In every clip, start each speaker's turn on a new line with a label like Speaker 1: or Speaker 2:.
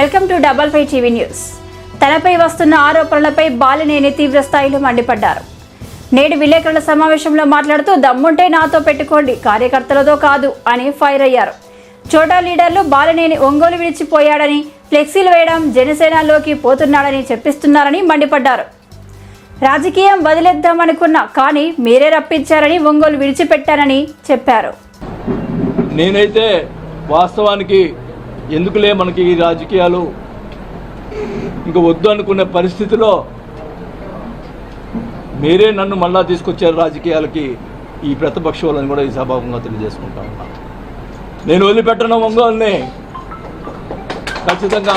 Speaker 1: Welcome to double five TV news. తనపై వస్తున్న ఆరోపణలపై బాలినేని తీవ్ర స్థాయిలో మండిపడ్డారు. నేడు విలేకరుల సమావేశంలో మాట్లాడుతూ దమ్ముంటే నాతో పెట్టుకోండి కార్యకర్తలతో కాదు అని ఫైర్ అయ్యారు. చోటా లీడర్లు బాలినేని ఒంగోలు విడిచిపోయాడని ఫ్లెక్సీలు వేయడం జనసేనలోకి పోతున్నాడని చెప్పిస్తున్నారని మండిపడ్డారు. రాజకీయం వదిలేద్దామనుకున్నా కానీ మీరే రప్పించారని ఒంగోలు విడిచిపెట్టారని చెప్పారు.
Speaker 2: నేనైతే వాస్తవానికి ఎందుకులే మనకి ఈ రాజకీయాలు? ఇంకా వద్దు అనుకునే పరిస్థితిలో మీరే నన్ను మళ్ళా తీసుకొచ్చారు రాజకీయాలకి. ఈ ప్రతిపక్ష వాళ్ళని కూడా ఈ సభాముఖంగా తెలియజేసుకుంటా ఉన్నా. నేను వదిలిపెట్టను ఒంగోలుని. ఖచ్చితంగా.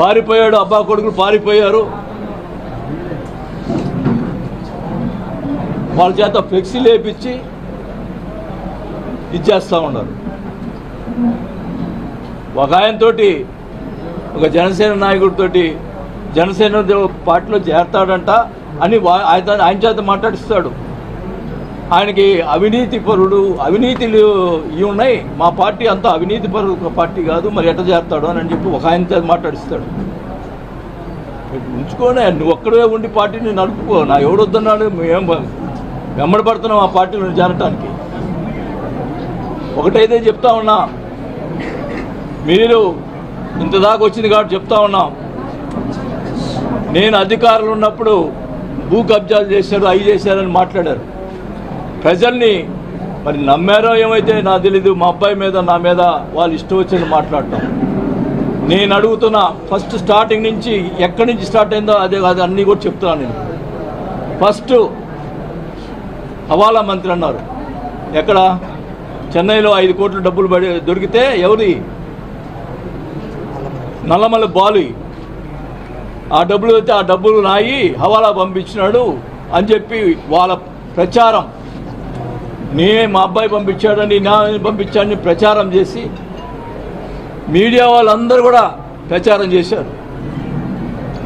Speaker 2: పారిపోయాడు అబ్బా కొడుకులు పారిపోయారు. వాళ్ళ చేత ఫ్లెక్సీ లేపించి ఇచ్చేస్తూ ఉన్నారు. ఒక ఆయనతోటి ఒక జనసేన నాయకుడితోటి జనసేన పార్టీలో చేరతాడంట అని ఆయన ఆయన చేత మాట్లాడిస్తాడు. ఆయనకి అవినీతి పరుడు అవినీతిలు ఇవి ఉన్నాయి. మా పార్టీ అంతా అవినీతి పరుడు పార్టీ కాదు మరి ఎట్ట చేస్తాడు అని చెప్పి ఒక ఆయన మాట్లాడిస్తాడు. ఉంచుకోనే నువ్వు ఒక్కడే ఉండి పార్టీని నడుపుకో నా ఎవడొద్దన్నాడు మేము వెంబడిపడుతున్నాం ఆ పార్టీలో చేరటానికి ఒకటైతే చెప్తా ఉన్నా మీరు ఇంత దాకా వచ్చింది కాబట్టి చెప్తా ఉన్నాం నేను అధికారులు ఉన్నప్పుడు భూ కబ్జాలు చేశారు అవి చేశారని మాట్లాడారు. ప్రజల్ని మరి నమ్మారో ఏమైతే నాకు తెలీదు మా అబ్బాయి మీద నా మీద వాళ్ళు ఇష్టం వచ్చింది మాట్లాడటం. నేను అడుగుతున్న ఫస్ట్ స్టార్టింగ్ నుంచి ఎక్కడి నుంచి స్టార్ట్ అయిందో అదే అది అన్నీ కూడా చెప్తున్నాను నేను. ఫస్ట్ హవాలా మంత్రి అన్నారు. ఎక్కడ? చెన్నైలో ఐదు కోట్ల డబ్బులు పడి దొరికితే ఎవరి? నల్లమల్ల బాలు. ఆ డబ్బులు అయితే ఆ డబ్బులు నాయి హవాలా పంపించినాడు అని చెప్పి వాళ్ళ ప్రచారం. నే మా అబ్బాయి పంపించాడని నా పంపించాడని ప్రచారం చేసి మీడియా వాళ్ళందరూ కూడా ప్రచారం చేశారు.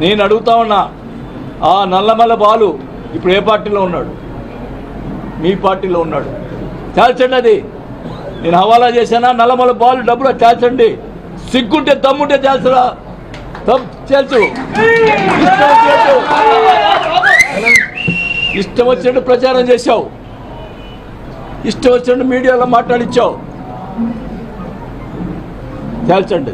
Speaker 2: నేను అడుగుతా ఉన్నా ఆ నల్లమల్ల బాలు ఇప్పుడు ఏ పార్టీలో ఉన్నాడు? మీ పార్టీలో ఉన్నాడు. తేల్చండి అది. నేను హవాలా చేశానా? నల్లమల బాలు డబ్బులు తేల్చండి సిగ్గుంటే దమ్ముంటే తేల్చరా తేల్చు ఇష్టం వచ్చినట్టు ప్రచారం చేశావు. ఇష్టం వచ్చినట్టు మీడియాలో మాట్లాడిచ్చావు. తేల్చండి.